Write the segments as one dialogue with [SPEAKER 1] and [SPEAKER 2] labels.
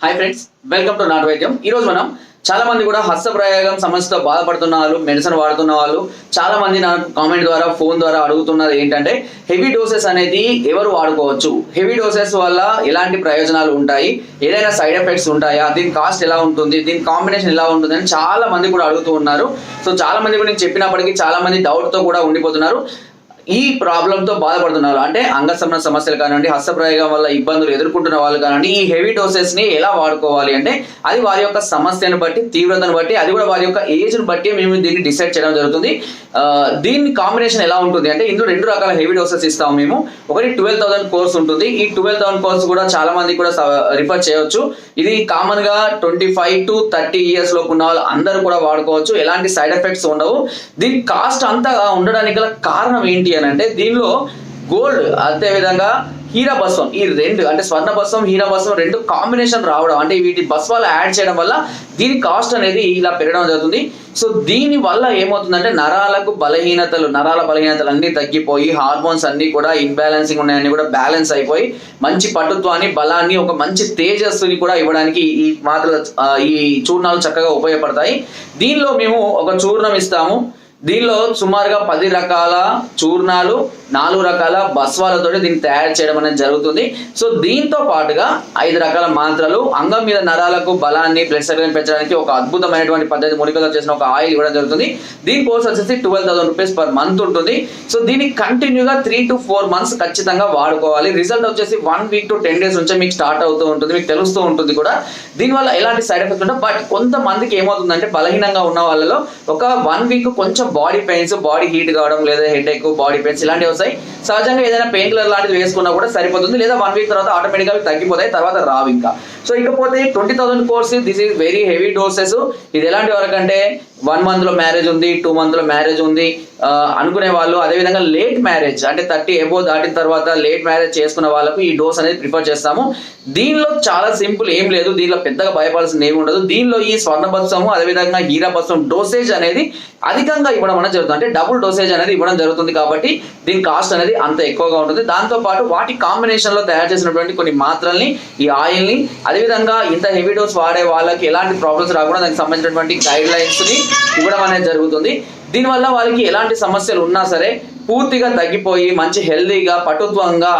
[SPEAKER 1] Hi friends welcome to నాటు వైద్యం ఈరోజు మనం చాలా మంది కూడా హస్త ప్రయోగం సమస్యతో బాధపడుతున్న వాళ్ళు మెడిసిన్ వాడుతున్న వాళ్ళు చాలా మంది నాకు కామెంట్ ద్వారా ఫోన్ ద్వారా అడుగుతున్నది ఏంటంటే హెవీ డోసెస్ అనేది ఎవరు వాడుకోవచ్చు? హెవీ డోసెస్ వల్ల ఎలాంటి ప్రయోజనాలు ఉంటాయి? ఏదైనా సైడ్ ఎఫెక్ట్స్ ఉంటాయా? దీని కాస్ట్ ఎలా ఉంటుంది? దీని కాంబినేషన్ ఎలా ఉంటుంది అని చాలా మంది కూడా అడుగుతూ ఉన్నారు. సో చాలా మంది కూడా నేను చెప్పినప్పటికీ చాలా మంది డౌట్తో కూడా ఉండిపోతున్నారు. ఈ ప్రాబ్లంతో బాధపడుతున్నారు. అంటే అంగసమన సమస్యలు కానివ్వండి హస్తప్రయోగం వల్ల ఇబ్బందులు ఎదుర్కొంటున్న వాళ్ళు కానివ్వండి ఈ హెవీ డోసెస్ని ఎలా వాడుకోవాలి అంటే అది వారి యొక్క సమస్యను బట్టి తీవ్రతను బట్టి అది కూడా వారి యొక్క ఏజ్ను బట్టి మేము దీన్ని డిసైడ్ చేయడం జరుగుతుంది. దీని కాంబినేషన్ ఎలా ఉంటుంది అంటే ఇందులో రెండు రకాల హెవీ డోసెస్ ఇస్తాము మేము. ఒకటి ట్వెల్వ్ థౌసండ్ కోర్స్ ఉంటుంది. ఈ ట్వెల్వ్ థౌసండ్ కోర్స్ కూడా చాలా మంది కూడా రిఫర్ చేయవచ్చు ఇది కామన్గా twenty five to thirty years లోపు ఉన్న వాళ్ళు అందరూ కూడా వాడుకోవచ్చు. ఎలాంటి సైడ్ ఎఫెక్ట్స్ ఉండవు. దీని కాస్ట్ అంతా ఉండడానికి గల కారణం ఏంటి అని అంటే దీనిలో గోల్డ్ అదే విధంగా హీరా భస్వం ఈ రెండు అంటే స్వర్ణ భస్వం హీరా భస్వం రెండు కాంబినేషన్ రావడం అంటే వీటి భస్వాలు యాడ్ చేయడం వల్ల దీని కాస్ట్ అనేది ఇలా పెరగడం జరుగుతుంది. సో దీని వల్ల ఏమవుతుందంటే నరాలకు బలహీనతలు నరాల బలహీనతలు అన్ని తగ్గిపోయి హార్మోన్స్ అన్ని కూడా ఇన్బ్యాలెన్సింగ్ ఉన్నాయని కూడా బ్యాలెన్స్ అయిపోయి మంచి పటుత్వాన్ని బలాన్ని ఒక మంచి తేజస్సుని కూడా ఇవ్వడానికి ఈ మాత్రలు ఈ చూర్ణాలు చక్కగా ఉపయోగపడతాయి. దీనిలో మేము ఒక చూర్ణం ఇస్తాము. దీనిలో సుమారుగా పది రకాల చూర్ణాలు నాలుగు రకాల బస్వాలతో దీన్ని తయారు చేయడం అనేది జరుగుతుంది. సో దీంతో పాటుగా ఐదు రకాల మాత్రలు అంగం మీద నరాలకు బలాన్ని బ్లడ్ సర్క్యులేషన్ పెంచడానికి ఒక అద్భుతమైనటువంటి పద్ధతి మూలికలతో చేసిన ఒక ఆయిల్ ఇవ్వడం జరుగుతుంది. దీని కోర్స్ వచ్చేసి twelve thousand rupees per month ఉంటుంది. సో దీన్ని కంటిన్యూగా త్రీ టు ఫోర్ మంత్స్ ఖచ్చితంగా వాడుకోవాలి. రిజల్ట్ వచ్చేసి one week to ten days నుంచే మీకు స్టార్ట్ అవుతూ ఉంటుంది మీకు తెలుస్తూ ఉంటుంది కూడా. దీనివల్ల ఎలాంటి సైడ్ ఎఫెక్ట్ ఉంటాయి బట్ కొంతమందికి ఏమవుతుందంటే బలహీనంగా ఉన్న వాళ్ళలో ఒక వన్ వీక్ కొంచెం బాడీ పెయిన్స్ బాడీ హీట్ కావడం లేదా హెడ్ ఎక్ బాడీ పెయిన్స్ ఇలాంటివి వస్తాయి. సహజంగా ఏదైనా పెయిన్ కిల్లర్ లాంటిది వేసుకున్నా కూడా సరిపోతుంది. లేదా వన్ వీక్ తర్వాత ఆటోమేటిక్గా తగ్గిపోతాయి తర్వాత రావు ఇంకా. సో ఇకపోతే twenty thousand course this is very heavy doses ఇది ఎలాంటి వరకు అంటే వన్ మంత్లో మ్యారేజ్ ఉంది టూ మంత్లో మ్యారేజ్ ఉంది అనుకునే వాళ్ళు అదేవిధంగా లేట్ మ్యారేజ్ అంటే థర్టీ ఎబో దాటిన తర్వాత లేట్ మ్యారేజ్ చేసుకున్న వాళ్ళకు ఈ డోస్ అనేది ప్రిఫర్ చేస్తాము. దీనిలో చాలా సింపుల్ ఏం లేదు దీనిలో పెద్దగా భయపడాల్సింది ఏమి ఉండదు. దీనిలో ఈ స్వర్ణ భత్సము అదేవిధంగా హీరాభత్సం డోసేజ్ అనేది అధికంగా ఇవ్వడం అనేది జరుగుతుంది. అంటే డబుల్ డోసేజ్ అనేది ఇవ్వడం జరుగుతుంది కాబట్టి దీని కాస్ట్ అనేది అంత ఎక్కువగా ఉంటుంది. దాంతో పాటు వాటి కాంబినేషన్లో తయారు చేసినటువంటి కొన్ని మాత్రల్ని ఈ ఆయిల్ని అదేవిధంగా ఇంత హెవీ డోస్ వాడే వాళ్ళకి ఎలాంటి ప్రాబ్లమ్స్ రాకుండా దానికి సంబంధించినటువంటి గైడ్ లైన్స్ని ఇవ్వడం అనేది జరుగుతుంది. దీనివల్ల వాళ్ళకి ఎలాంటి సమస్యలు ఉన్నా సరే పూర్తిగా తగ్గిపోయి మంచి హెల్దీగా పటుత్వంగా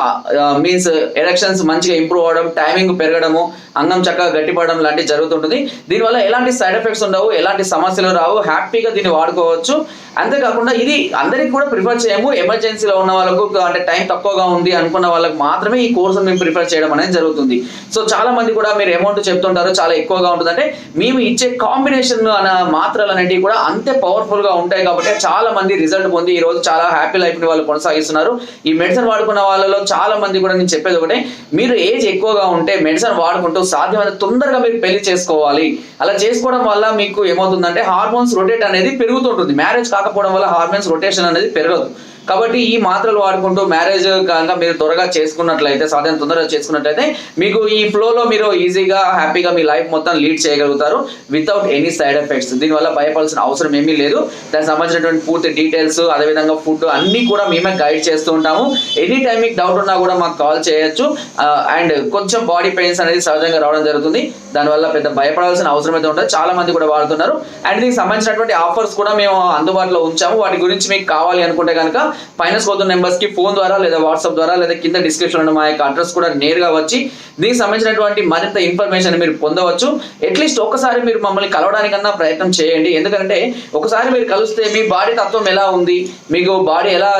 [SPEAKER 1] మీన్స్ ఎలక్షన్స్ మంచిగా ఇంప్రూవ్ అవడం టైమింగ్ పెరగడము అంగం చక్కగా గట్టిపడడం లాంటివి జరుగుతుంటుంది. దీనివల్ల ఎలాంటి సైడ్ ఎఫెక్ట్స్ ఉండవు ఎలాంటి సమస్యలు రావు హ్యాపీగా దీన్ని వాడుకోవచ్చు. అంతేకాకుండా ఇది అందరికి కూడా ప్రిఫర్ చేయము. ఎమర్జెన్సీలో ఉన్న వాళ్ళకు అంటే టైం తక్కువగా ఉంది అనుకున్న వాళ్ళకి మాత్రమే ఈ కోర్సు మేము ప్రిఫర్ చేయడం అనేది జరుగుతుంది. సో చాలా మంది కూడా మీరు అమౌంట్ చెప్తుంటారు చాలా ఎక్కువగా ఉంటుంది అంటే మేము ఇచ్చే కాంబినేషన్ అన్న మాత్రలు అనేటివి కూడా అంతే పవర్ఫుల్గా ఉంటాయి కాబట్టి చాలా మంది రిజల్ట్ పొంది ఈ రోజు చాలా హ్యాపీ హ్యాపీ లైఫ్ని వాళ్ళు కొనసాగిస్తున్నారు. ఈ మెడిసిన్ వాడుకున్న వాళ్ళలో చాలా మంది కూడా నేను చెప్పేది ఒకటే మీరు ఏజ్ ఎక్కువగా ఉంటే మెడిసిన్ వాడుకుంటూ సాధ్యమైన తొందరగా మీరు పెళ్ళి చేసుకోవాలి. అలా చేసుకోవడం వల్ల మీకు ఏమవుతుందంటే హార్మోన్స్ రొటేట్ అనేది పెరుగుతుంటుంది. మ్యారేజ్ కాకపోవడం వల్ల హార్మోన్స్ రొటేషన్ అనేది పెరగదు. కాబట్టి ఈ మాత్రలు వాడుకుంటూ మ్యారేజ్ కనుక మీరు త్వరగా చేసుకున్నట్లయితే సాధ్యం తొందరగా చేసుకున్నట్లయితే మీకు ఈ ఫ్లోలో మీరు ఈజీగా హ్యాపీగా మీ లైఫ్ మొత్తం లీడ్ చేయగలుగుతారు వితౌట్ ఎనీ సైడ్ ఎఫెక్ట్స్ దీనివల్ల భయపడాల్సిన అవసరం ఏమీ లేదు. దానికి సంబంధించినటువంటి పూర్తి డీటెయిల్స్ అదేవిధంగా ఫుడ్ అన్ని కూడా మేమే గైడ్ చేస్తూ ఉంటాము. ఎనీ టైం మీకు డౌట్ ఉన్నా కూడా మాకు కాల్ చేయొచ్చు. అండ్ కొంచెం బాడీ పెయిన్స్ అనేది సహజంగా రావడం జరుగుతుంది. దానివల్ల పెద్ద భయపడాల్సిన అవసరం అయితే ఉండదు. చాలా మంది కూడా వాడుతున్నారు. అండ్ దీనికి సంబంధించినటువంటి ఆఫర్స్ కూడా మేము అందుబాటులో ఉంచాము. వాటి గురించి మీకు కావాలి అనుకుంటే కనుక పైన పోతున్న నెంబర్స్కి ఫోన్ ద్వారా లేదా వాట్సాప్ ద్వారా లేదా కింద డిస్క్రిప్షన్ ఉన్న మా యొక్క అడ్రస్ కూడా నేరుగా వచ్చి దీనికి సంబంధించినటువంటి మరింత ఇన్ఫర్మేషన్ మీరు పొందవచ్చు. అట్లీస్ట్ ఒకసారి మీరు మమ్మల్ని కలవడానికన్నా ప్రయత్నం చేయండి. ఎందుకంటే ఒకసారి మీరు కలిస్తే మీ బాడీ తత్వం ఎలా ఉంది? మీకు బాడీ ఎలా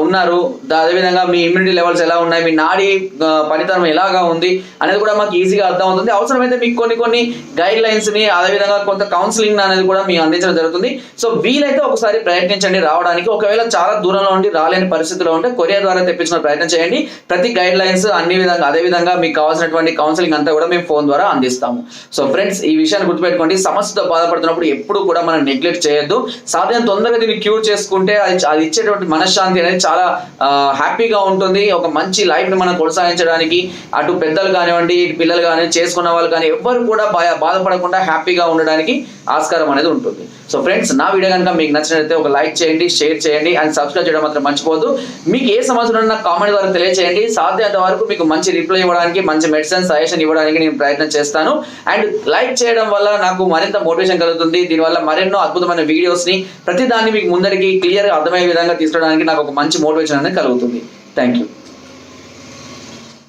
[SPEAKER 1] ఉన్నారు? దా- అదేవిధంగా మీ ఇమ్యూనిటీ లెవెల్స్ ఎలా ఉన్నాయి? మీ నాడి పనితనం ఎలాగా ఉంది? అనేది కూడా మాకు ఈజీగా అర్థం అవుతుంది అవసరమైతే మీకు కొన్ని కొన్ని గైడ్ లైన్స్ని అదేవిధంగా కొంత కౌన్సిలింగ్ అనేది కూడా మీకు అందించడం జరుగుతుంది. సో వీలైతే ఒకసారి ప్రయత్నించండి రావడానికి. ఒకవేళ చాలా దూరం దూరంలో ఉండి రాలేని పరిస్థితిలో ఉంటే కొరియర్ ద్వారా తెప్పించిన ప్రయత్నం చేయండి. ప్రతి గైడ్ లైన్స్ అన్ని విధంగా అదే విధంగా మీకు కావాల్సినటువంటి కౌన్సిలింగ్ అంతా కూడా మేము ఫోన్ ద్వారా అందిస్తాము. సో ఫ్రెండ్స్ ఈ విషయాన్ని గుర్తుపెట్టుకోండి. సమస్యతో బాధపడుతున్నప్పుడు ఎప్పుడు కూడా మనం నెగ్లెక్ట్ చేయొద్దు. సాధ్యం తొందరగా దీన్ని క్యూర్ చేసుకుంటే అది అది ఇచ్చేటువంటి మనశ్శాంతి అనేది చాలా హ్యాపీగా ఉంటుంది. ఒక మంచి లైఫ్ని మనం కొనసాగించడానికి అటు పెద్దలు కానివ్వండి ఇటు పిల్లలు కానీ చేసుకున్న వాళ్ళు కానీ ఎవ్వరు కూడా బాధపడకుండా హ్యాపీగా ఉండడానికి ఆస్కారం అనేది ఉంటుంది. సో ఫ్రెండ్స్ నా వీడియో కనుక మీకు నచ్చినట్లయితే ఒక లైక్ చేయండి షేర్ చేయండి అండ్ సబ్స్క్రైబ్ చేయడం మాత్రం మర్చిపోవద్దు. మీకు ఏ సమస్యలు ఉన్నా కామెంట్ ద్వారా తెలియజేయండి సాధ్యత వరకు మీకు మంచి రిప్లై ఇవ్వడానికి మంచి మెడిసిన్ సజెషన్ ఇవ్వడానికి నేను ప్రయత్నం చేస్తాను. అండ్ లైక్ చేయడం వల్ల నాకు మరింత మోటివేషన్ కలుగుతుంది. దీనివల్ల మరెన్నో అద్భుతమైన వీడియోస్ని ప్రతి మీకు ముందరికి క్లియర్గా అర్థమయ్యే విధంగా తీసుకోవడానికి నాకు ఒక మంచి మోటివేషన్ అనేది కలుగుతుంది. Thank you